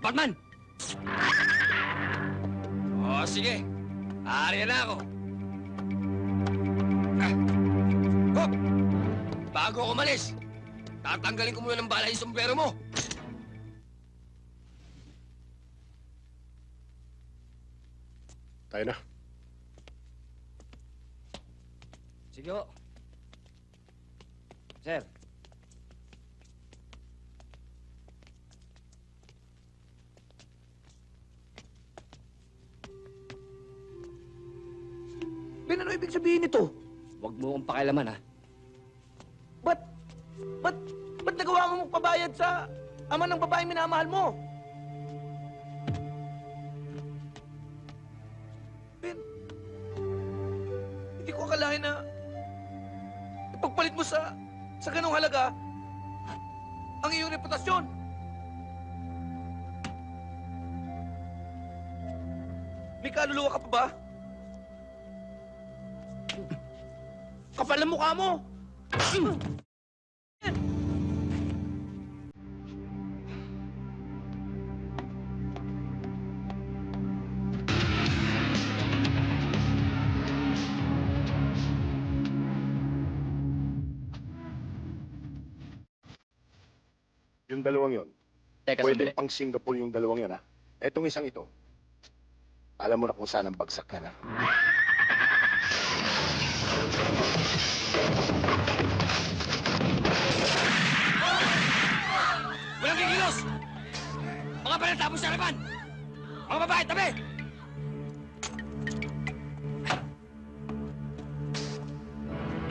Batman! Oh, sige. Aarya na ako. Ah. Hop! Bago ako umalis, tatanggalin ko muna ng bala yung sombrero mo. Tayo na. Sige ho. Sir. Ben, ano ibig sabihin nito? Huwag mo akong pakialaman, ha? Ba't, ba't, ba't nagawa mo magpabayad sa ama ng babaeng minamahal mo? Ben, hindi ko akalain na ipagpalit mo sa, sa ganong halaga ang iyong reputasyon. May kaluluwa ka pa ba? Kapal ang mukha mo! Yung dalawang yon. Teka, Pwede pang Singapore yung dalawang yon, ha? Etong isang ito. Alam mo na kung saan ang bagsak na na. Mga panatapos sa harapan! Mga babae, tabi!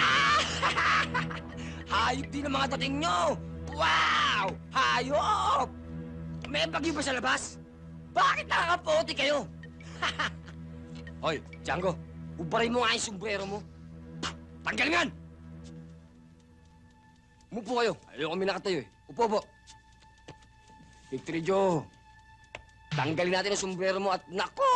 Ah! Hayop din ang mga dating nyo! Wow! Hayop! May bagyo ba sa labas? Bakit nakakapote kayo? Hoy, Django, ubarin mo nga yung sombrero mo. Tanggalin yan! Umupo kayo. Ayoko kami nakatayo eh. Upo po. Victory Joe. Tanggalin natin ang sombrero mo at nako!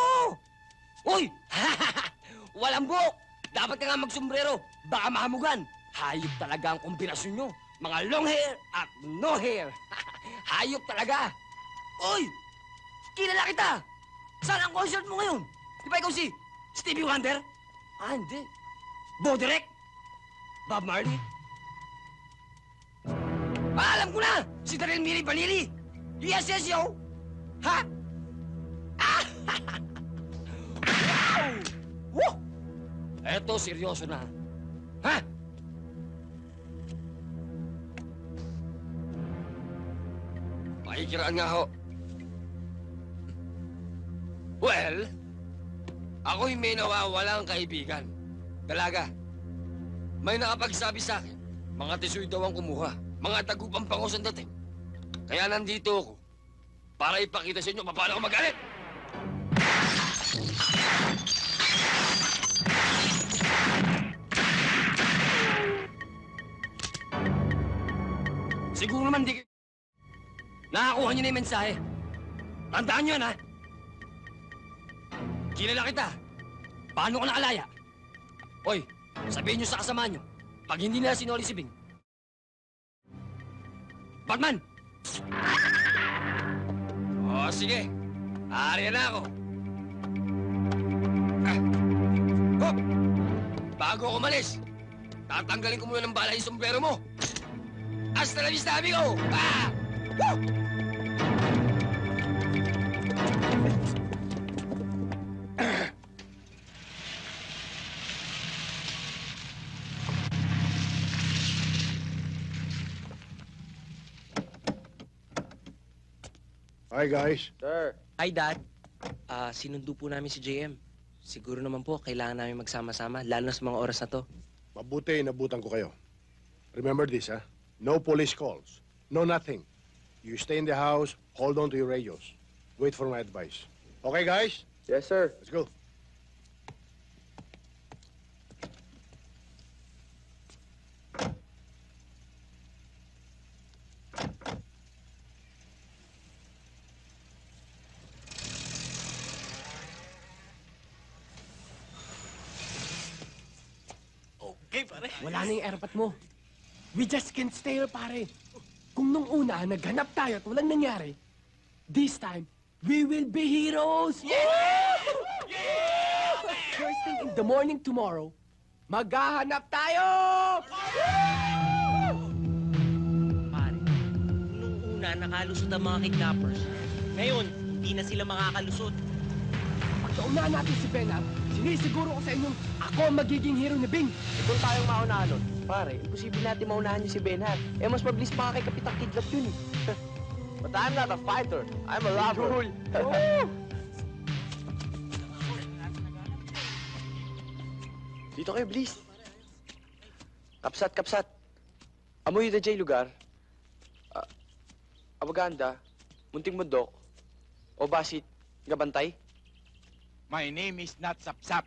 Uy! Walang buhok! Dapat ka nga magsombrero. Baka mahamugan. Hayop talaga ang kombinasyon nyo. Mga long hair at no hair. Hayop talaga. Uy! Kilala kita! Saan ang concert mo ngayon? Di ba ikaw si Stevie Wonder? Ah, hindi. Boderek? Bob Marley? Ah, alam ko na! Si Daryl Miri Vanilli! Yes, yes, yo! Ha? Woo! Eto, seryoso na. Ha? Makikiraan nga ho. Well, ako'y may nawawalang kaibigan. Dalaga. May nakapagsabi sa akin, mga tisoy daw ang kumuha. Mga tagupang pangos ang dating. Kaya nandito ako para ipakita sa inyo paano ako magalit. Siguro naman di... Nakakuha niyo na yung mensahe. Tandaan niyo yan, ha? Kilala kita. Paano ko nakalaya? Hoy, sabihin niyo sa kasama niyo, pag hindi nila sinoli si Bing, Batman! Oh, sige. Aarya na ako. Ah. Hop! Bago ako umalis, tatanggalin ko muna ng bala yung sombrero mo. Hasta la vista, amigo! Ah! Woo! Hi, guys. Sir. Hi, Dad. Ah, sinundo po namin si JM. Siguro naman po, kailangan namin magsama-sama, lalo na sa mga oras na to. Mabuti inabutan ko kayo. Remember this, ha? No police calls. No nothing. You stay in the house, hold on to your radios. Wait for my advice. Okay, guys? Yes, sir. Let's go. Okay, pare. Wala na yung airpat mo. We just can't stay here, pare. Kung nung una, naghanap tayo at walang nangyari, This time, we will be heroes! First thing in the morning tomorrow, maghahanap tayo! Pare, nung una nakalusot ang mga kidnappers. Ngayon, hindi na sila makakalusot. Pag naunahan natin si Benab, sinisiguro ko sa inyong ako ang magiging hero ni Bing. Kung tayong mauna nun, pare, imposible natin maunahan yung si Benhar. Eh, mas mabilis pa nga kay Kapitang Kidlat yun eh. But I'm not a fighter. I'm a lover. Dito kayo, please. Kapsat, kapsat. Amoy na jay lugar. Ah, Abaganda, munting bundok, o basit, gabantay. My name is not Sapsap.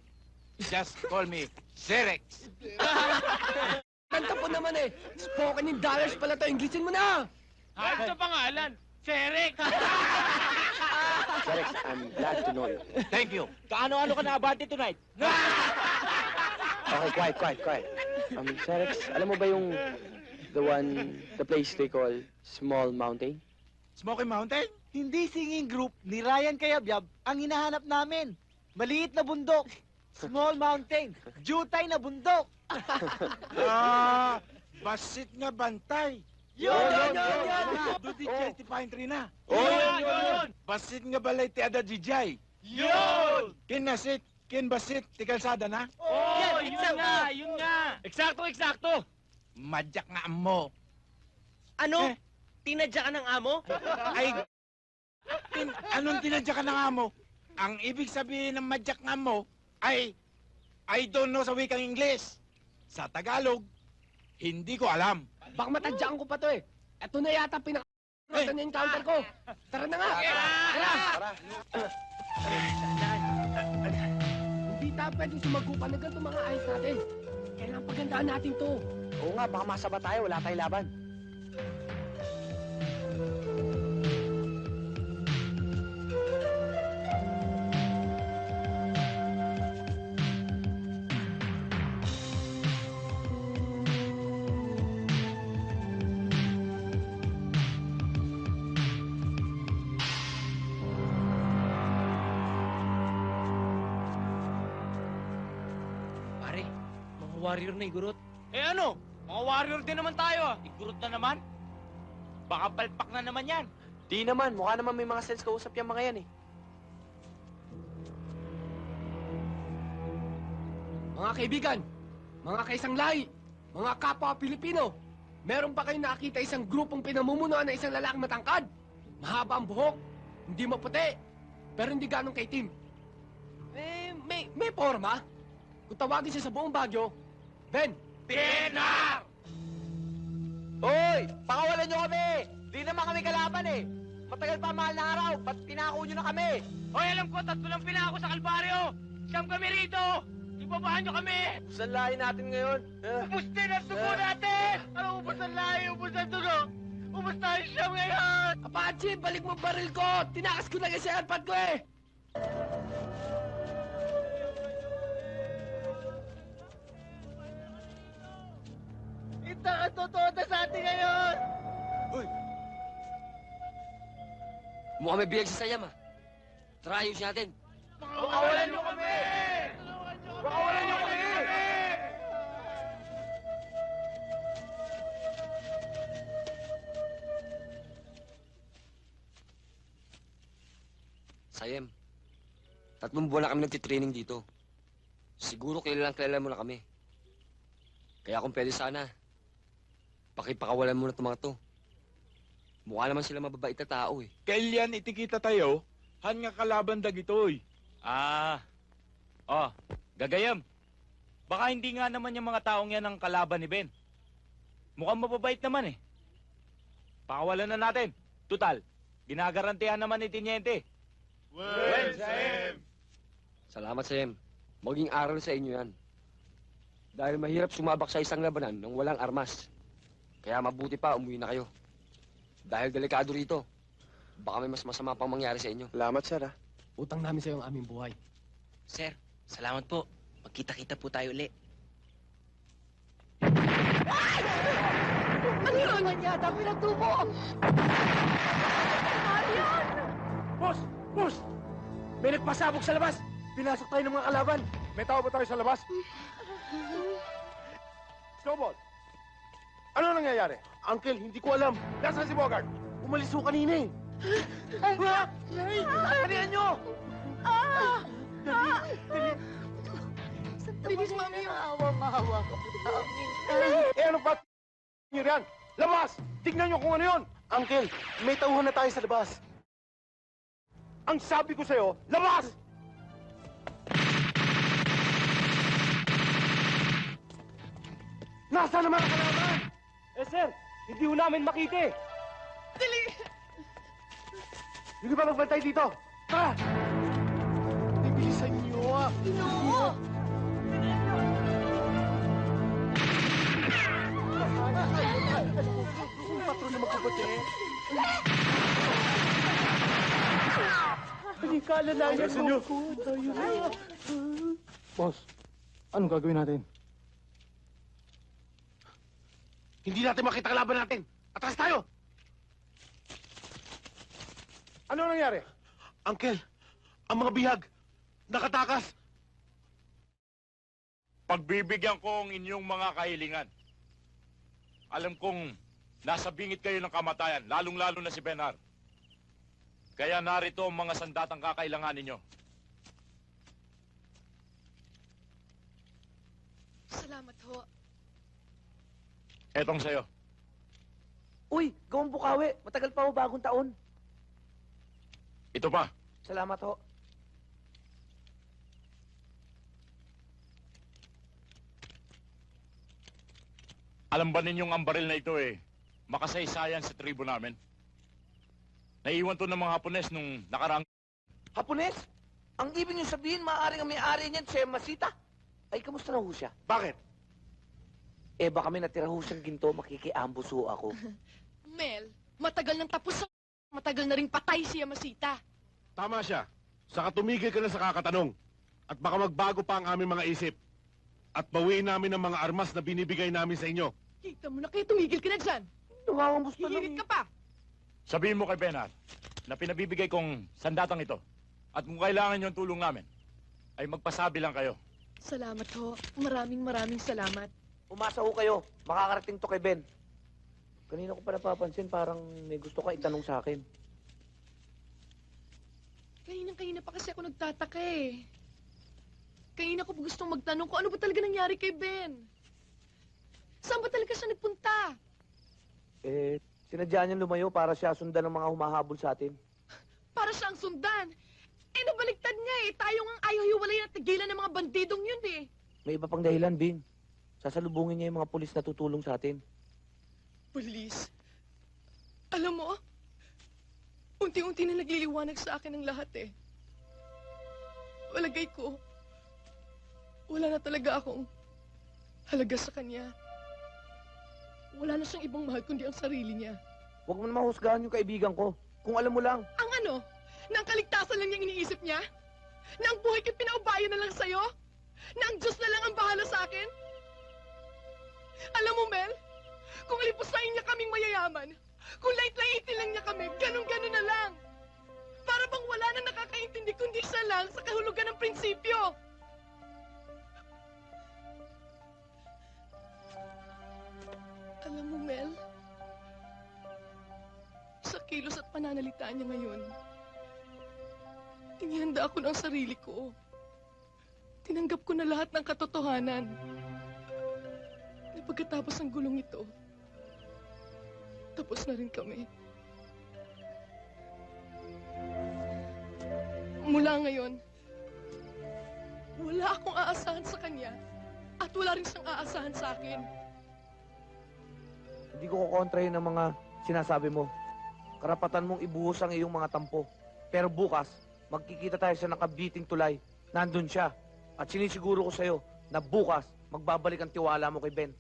Just call me Zerex. Kanta po naman eh. Spoken in dollars pala to. Inglesin mo na. Ano sa pangalan? Zerex. Rex, I'm glad to know you. Thank you. Kaano-ano ka na abante tonight? Okay, quiet, quiet, quiet. Um, Rex, alam mo ba yung the one, the place they call Small Mountain? Smoky Mountain? Hindi singing group ni Ryan Kayabyab ang hinahanap namin. Maliit na bundok. Small mountain. Jutay na bundok. Ah, basit nga bantay. Yun, yun, yun, yun. Dudi oh. ti pine na. Oh, yun, yun. Basit nga balay ti ada jijay. Yun! Kin nasit, kin basit, ti kalsada na. Oh, yun nga, yun nga. Eksakto, eksakto. Madyak nga mo. Ano? Eh. Tinadya ka ng amo? Ay, tin, anong tinadya ka ng amo? Ang ibig sabihin ng madyak nga mo ay I don't know sa wikang Ingles. Sa Tagalog, hindi ko alam. Baka matadyakan ko pa to eh. Ito na yata pinaka... Eh. na encounter ko. Tara na nga. Tara. Tara. Hindi tayo pwedeng sumagupan na ganito mga ayos natin. Kailangan pagandaan natin to. Oo nga, baka masaba tayo, wala tayong laban. Warrior na igurot. Eh ano? Mga warrior din naman tayo. ah. Igurot na naman. Baka palpak na naman yan. Di naman, mukha naman may mga sense kausap yung mga yan eh. Mga kaibigan, mga kaisang lahi, mga kapwa Pilipino, meron ba kayo nakita isang grupong pinamumunuan ng isang lalaking matangkad? Mahaba ang buhok, hindi maputi, pero hindi ganong kaitim. Eh, may, may forma. Kung tawagin siya sa buong Bagyo, Ben, Benar! Hoy! Pakawalan nyo kami! Di naman kami kalaban eh! Matagal pa mahal na araw, ba't pinako nyo na kami? Hoy, alam ko, tatlo lang pinako sa Kalbaryo. Siyam kami rito. Ibabahan nyo kami. Saan lahi natin ngayon? Eh, Ubustin ang dugo natin. Ano ubus ang lahi, ubus ang dugo. Ubus tayo siyam ngayon. Apache, balik mo baril ko! Tinakas ko na kasi ang airpod ko eh! Ito ang totoo na sa atin ngayon. Mukhang may biyag sa sayam ah. Tara, ayusin natin. Pakawalan nyo kami. Pakawalan nyo kami. Sayem, tatlong buwan na kami nagtitraining dito. Siguro kilalang kilala mo na kami. Kaya kung pwede sana, pakipakawalan mo na itong mga to. Mukha naman sila mababait na tao eh. Kailan itikita tayo, han nga kalaban dagitoy. Ah, oh, gagayam. Baka hindi nga naman yung mga taong yan ang kalaban ni Ben. Mukhang mababait naman eh. Pakawalan na natin. Tutal, ginagarantihan naman ni Tiniente. Well, Sam! Salamat, Sayem. Maging aral sa inyo yan. Dahil mahirap sumabak sa isang labanan ng walang armas. Kaya mabuti pa umuwi na kayo. Dahil delikado rito. Baka may mas masama pang mangyari sa inyo. Salamat, sir ah. Utang namin sa'yo ang aming buhay. Sir, salamat po. Magkita-kita po tayo uli. Ano yun? Ano yata pinagtubo? Marian! Boss! Boss! May nagpasabog sa labas! Pinasok tayo ng mga kalaban! May tao ba tayo sa labas? Snowball! Ano nangyayari? Uncle, hindi ko alam. Nasaan si Bogart? Umalis ho kanina eh. Ha? Kanihan nyo! Bilis, mami. Maawa, maawa amin. Eh, ano ba? Nyo yan? Labas! Tignan nyo kung ano yun! Uncle, may tauhan na tayo sa labas. Ang sabi ko sa'yo, labas! Nasaan naman ang kalaban? Eh, sir! Hindi ho namin makita eh! Hindi ba magbantay dito? Tara! Bibilisan nyo ah. Ginoo! Patro na magkapatid. Hindi ka alalayan nyo! Boss, anong gagawin natin? Hindi natin makita kalaban natin. Atras tayo! Ano nangyari? Uncle, ang mga bihag, nakatakas. Pagbibigyan ko ang inyong mga kahilingan. Alam kong nasa bingit kayo ng kamatayan, lalong-lalo na si Benar. Kaya narito ang mga sandatang kakailangan ninyo. Salamat. Etong sa'yo. Uy, gawang bukawi. Matagal pa ho bagong taon. Ito pa. Salamat ho. Alam ba ninyong ang baril na ito eh, makasaysayan sa tribo namin? Naiwan to ng mga Hapones nung nakaraang... Hapones? Ang ibig niyo sabihin, maaaring ang may-ari niyan, si Masita. Ay, kamusta na ho siya? Bakit? Eh, baka may natira ho siyang ginto, makikiambos ho ako. Mel, matagal nang tapos sa... Matagal na rin patay si Yamasita. Tama siya. Saka tumigil ka na sa kakatanong. At baka magbago pa ang aming mga isip. At bawiin namin ang mga armas na binibigay namin sa inyo. Kita mo na kaya tumigil ka na dyan. Nangangambos pa lang. Hihirit ka pa. Sabihin mo kay Benar na pinabibigay kong sandatang ito. At kung kailangan nyo ang tulong namin, ay magpasabi lang kayo. Salamat ho. Maraming maraming salamat. Umasa ho kayo. Makakarating to kay Ben. Kanina ko pa napapansin, parang may gusto ka itanong sa akin. Kahinang-kahina pa kasi ako nagtataka eh. Kanina ko pa gustong magtanong kung ano ba talaga nangyari kay Ben. Saan ba talaga siya nagpunta? Eh, sinadya niya lumayo para siya sundan ng mga humahabol sa atin. Para siyang sundan. Eh, nabaliktad niya eh. Tayo nga ayaw hiwalay na tigilan ng mga bandidong yun eh. May iba pang dahilan, Bing. Sasalubungin niya yung mga pulis na tutulong sa atin. Police. Alam mo, unti-unti na nagliliwanag sa akin ang lahat eh. Walagay ko, wala na talaga akong halaga sa kanya. Wala na siyang ibang mahal kundi ang sarili niya. Huwag mo na mahusgahan yung kaibigan ko. Kung alam mo lang, Ang ano? Na ang kaligtasan lang niyang iniisip niya? Na ang buhay ko'y pinaubayo na lang sa'yo? Na ang Diyos na lang ang bahala sa akin? Alam mo, Mel, kung alipusain niya kaming mayayaman, kung lait-laitin lang niya kami, ganun-ganun na lang. Para bang wala na nakakaintindi kundi siya lang sa kahulugan ng prinsipyo. Alam mo, Mel, sa kilos at pananalita niya ngayon, inihanda ako ng sarili ko. Tinanggap ko na lahat ng katotohanan. Pagkatapos ng gulong ito, tapos na rin kami. Mula ngayon, wala akong aasahan sa kanya at wala rin siyang aasahan sa akin. hindi ko kukontrahin ang mga sinasabi mo. Karapatan mong ibuhos ang iyong mga tampo. Pero bukas, magkikita tayo sa nakabiting tulay. Nandun siya. At sinisiguro ko sa'yo na bukas, magbabalik ang tiwala mo kay Ben.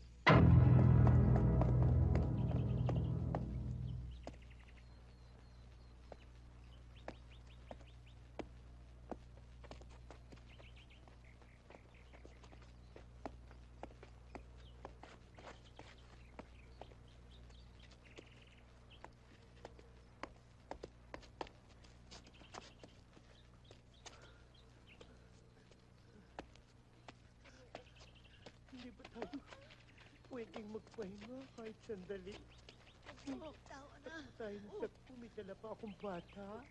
Hindi ba tayo pwedeng magpahinga kahit sandali? Tao na. Tayo na, pumidala pa akong bata.